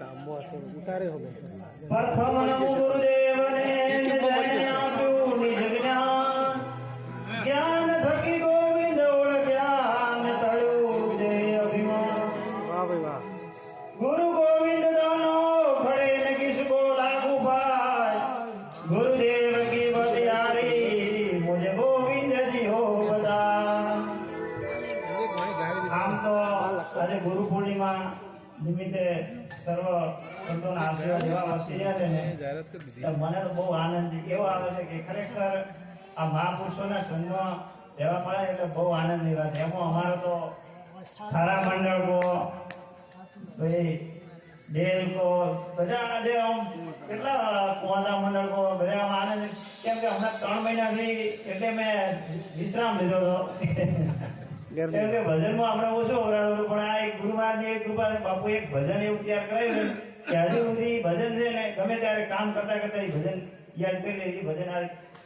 কাম্য উতারে হবে। প্রথম গুরুদেব ગુરુ પૂર્ણિમા નિમિત્તે સર્વ સંતોના આશીર્વાદ એવા વસી છે ને મને તો બહુ આનંદ એવો આવે છે કે ખરેખર આ મહાપુરુષોના સંગમાં રહેવા મળે એટલે બહુ આનંદની વાત એમાં અમારો તો સારા મંડળ કો ભાઈ ડેલ કો બધાના જે આમ કેટલા કુવાદા મંડળ કો બધા આનંદ. કેમ કે હમણાં ત્રણ મહિનાથી એટલે મેં વિશ્રામ લીધો હતો. કેમ ભજનમાં આપણે ઓછો ઓરાડો પણ આ એક ગુરુ મહારાજની એક કૃપા બાપુ એક ભજન એવું તૈયાર કરાવ્યું કે હજુ સુધી ભજન છે ને ગમે ત્યારે કામ કરતા કરતા એ ભજન યાદ કરી લે એ ભજન આ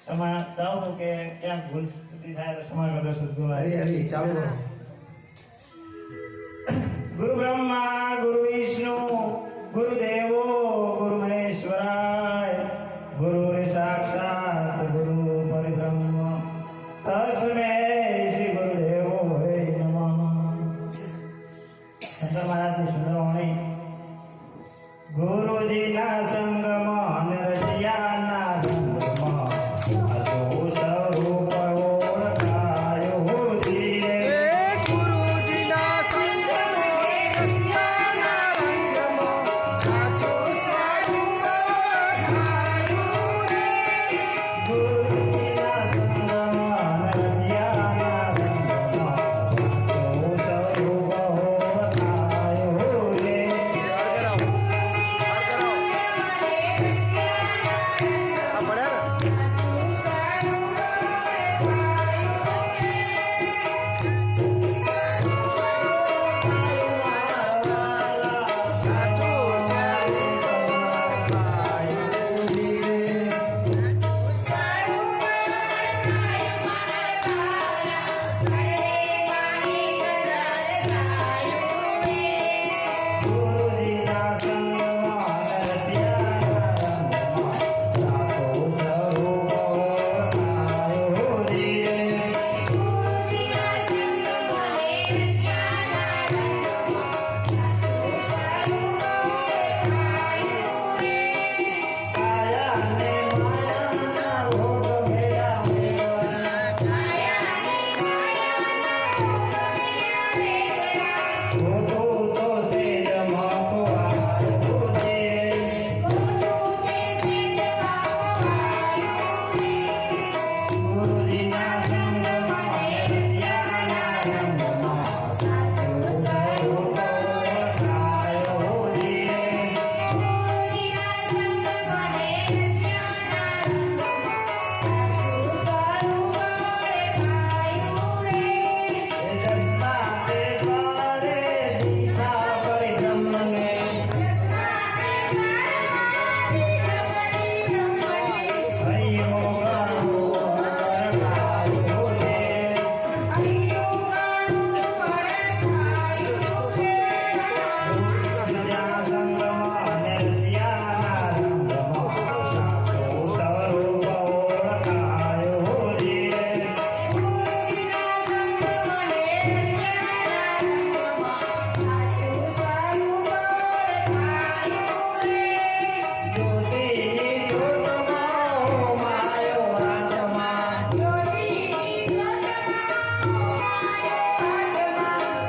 સમા ચાહું કે ક્યાંક ભૂલ સુધી થાય તો સમા કરતો સદગુરુ હરી હરી ચાલુ. કરો ગુરુ બ્રહ્મા ગુરુ વિષ્ણુ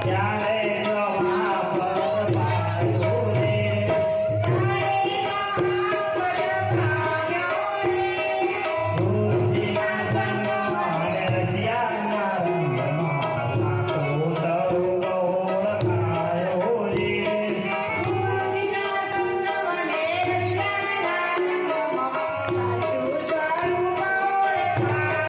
Yeah.